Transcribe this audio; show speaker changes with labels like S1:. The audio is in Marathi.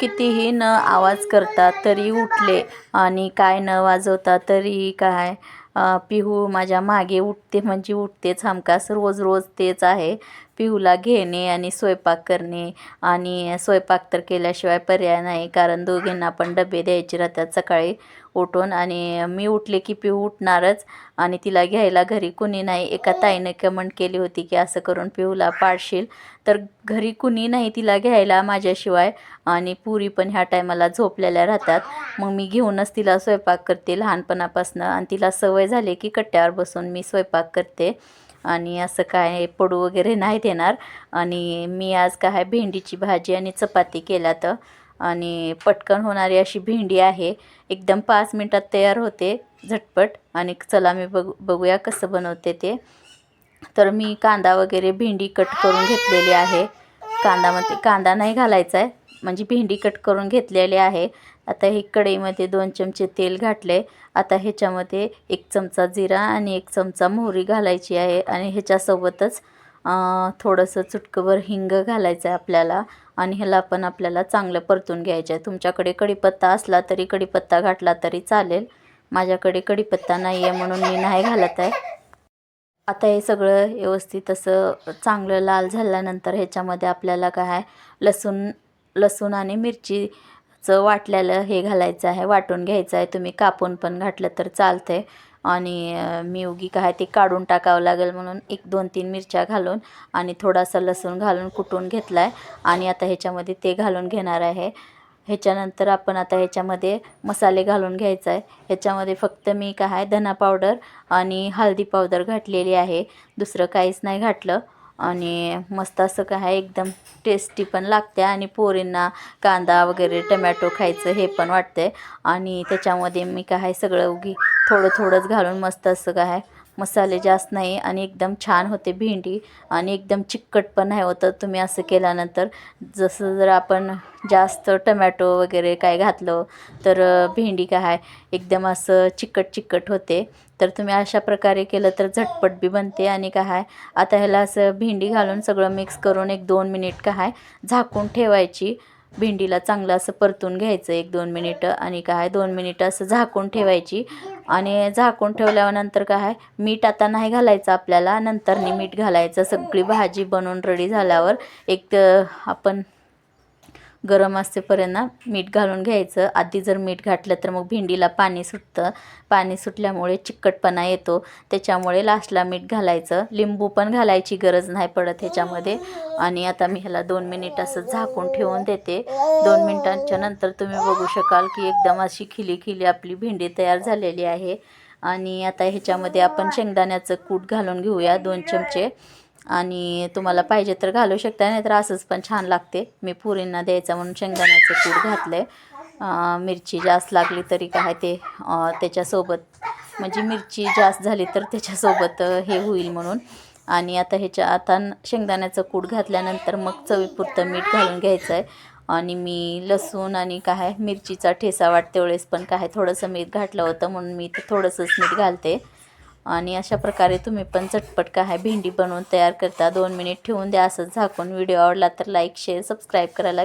S1: कितीही न आवाज करता तरी उठले आणि काय न वाजवता तरी काय पिहू माझ्या मागे उठते म्हणजे उठतेच. हमखास रोज रोज तेच आहे. पिहूला घेणे आणि स्वयंपाक करणे. आणि स्वयंपाक तर केल्याशिवाय पर्याय नाही कारण दोघींना पण डबे द्यायचे राहतात सकाळी उठून. आणि मी उठले की पिहू उठणारच आणि तिला घ्यायला घरी कुणी नाही. एका ताईनं कमेंट केली होती की असं करून पिहूला पाडशील. तर घरी कुणी नाही तिला घ्यायला माझ्याशिवाय. आणि पुरी पण ह्या टायमाला झोपलेल्या राहतात. मग मी घेऊनच तिला स्वयंपाक करते लहानपणापासून. आणि तिला सवय झाली की कट्ट्यावर बसून मी स्वयंपाक करते. आणि असं काय पडू वगैरे नाही देणार. आणि मी आज काय भेंडीची भाजी आणि चपाती केल्यात तर. आणि पटकन होणारी अशी भेंडी आहे. एकदम पाच मिनटात तयार होते झटपट. आणि चला मी बघ बघूया कसं बनवते ते. तर मी कांदा वगैरे भेंडी कट करून घेतलेली आहे. कांदामध्ये कांदा नाही घालायचा आहे म्हणजे भेंडी कट करून घेतलेली आहे. आता हे कढईमध्ये दोन चमचे तेल घातले. आता ह्याच्यामध्ये एक चमचा जिरा आणि एक चमचा मोहरी घालायची आहे आणि ह्याच्यासोबतच थोडंसं चुटकंभर हिंग घालायचं आहे आपल्याला आणि ह्याला पण आपल्याला चांगलं परतून घ्यायचं आहे तुमच्याकडे कढीपत्ता असला तरी कढीपत्ता घातला तरी चालेल. माझ्याकडे कढीपत्ता नाही आहे म्हणून मी नाही घालत आहे. आता हे सगळं व्यवस्थित असं चांगलं लाल झाल्यानंतर ह्याच्यामध्ये आपल्याला काय आहे लसूण लसूण आणि मिरची चं वाटलेलं हे घालायचं आहे वाटून घ्यायचं आहे. तुम्ही कापून पण घातलं तर चालतंय. आणि मी उगी काय ते काढून टाकावं लागेल म्हणून एक दोन तीन मिरच्या घालून आणि थोडासा लसूण घालून कुटून घेतला आहे आणि आता ह्याच्यामध्ये ते घालून घेणार आहे. ह्याच्यानंतर आपण आता ह्याच्यामध्ये मसाले घालून घ्यायचा आहे. ह्याच्यामध्ये फक्त मी काय धना पावडर आणि हळदी पावडर घातलेली आहे. दुसरं काहीच नाही घातलं. आणि मस्त असं काय आहे एकदम टेस्टी पण लागते आणि पोरींना कांदा वगैरे टमॅटो खायचं हे पण वाटते आणि त्याच्यामध्ये मी काय आहे सगळं उगी थोडं थोडंच घालून मस्त असं काय आहे मसाले जास्त नाही आणि एकदम छान होते भेंडी आणि एकदम चिकट पण नाही होतं तुम्ही असं केल्यानंतर जसं जर आपण जास्त टमॅटो वगैरे काय घातलं तर भेंडी काय आहे एकदम असं चिकट चिकट होते. तर तुम्ही अशा प्रकारे केलं तर झटपट बी बनते आणि काय आहे आता ह्याला असं भेंडी घालून सगळं मिक्स करून एक दोन मिनिट काय आहे झाकून ठेवायची. भेंडीला चांगलं असं परतून घ्यायचं एक दोन मिनिटं आणि काय दोन मिनिटं असं झाकून ठेवायची. आणि झाकून ठेवल्यानंतर काय आहे मीठ आता नाही घालायचं आपल्याला नंतरनी मीठ घालायचं. सगळी भाजी बनवून रेडी झाल्यावर एक तर आपण गरम असतेपर्यंत मीठ घालून घ्यायचं. आधी जर मीठ घातलं तर मग भेंडीला पाणी सुटतं. पाणी सुटल्यामुळे चिकटपणा येतो. त्याच्यामुळे लास्टला मीठ घालायचं. लिंबू पण घालायची गरज नाही पडत ह्याच्यामध्ये. आणि आता मी ह्याला दोन मिनिट असं झाकून ठेवून देते. दोन मिनिटांच्या नंतर तुम्ही बघू शकाल की एकदम अशी खिली खिली आपली भेंडी तयार झालेली आहे. आणि आता ह्याच्यामध्ये आपण शेंगदाण्याचं कूट घालून घेऊया. दोन चमचे आणि तुम्हाला पाहिजे तर घालू शकता नाही तर असंच पण छान लागते. मी पुरींना द्यायचं म्हणून शेंगदाण्याचं कूट घातलं आहे मिरची जास्त लागली तरी काय ते त्याच्यासोबत म्हणजे मिरची जास्त झाली तर त्याच्यासोबत हे होईल म्हणून. आणि आता ह्याच्या आता शेंगदाण्याचं कूट घातल्यानंतर मग चवीपुरतं मीठ घालून घ्यायचं आहे आणि मी लसूण आणि काय मिरचीचा ठेसा वाटते वेळेस पण काय थोडंसं मीठ घातलं होतं म्हणून मी ते थोडंसंच मीठ घालते. आणि अशा प्रकारे तुम्ही पण चटपट काय भेंडी बनवून तयार करता. दोन मिनिट ठेवून द्या. असंच झाकून व्हिडिओ आवडला तर लाईक शेअर सबस्क्राईब करायला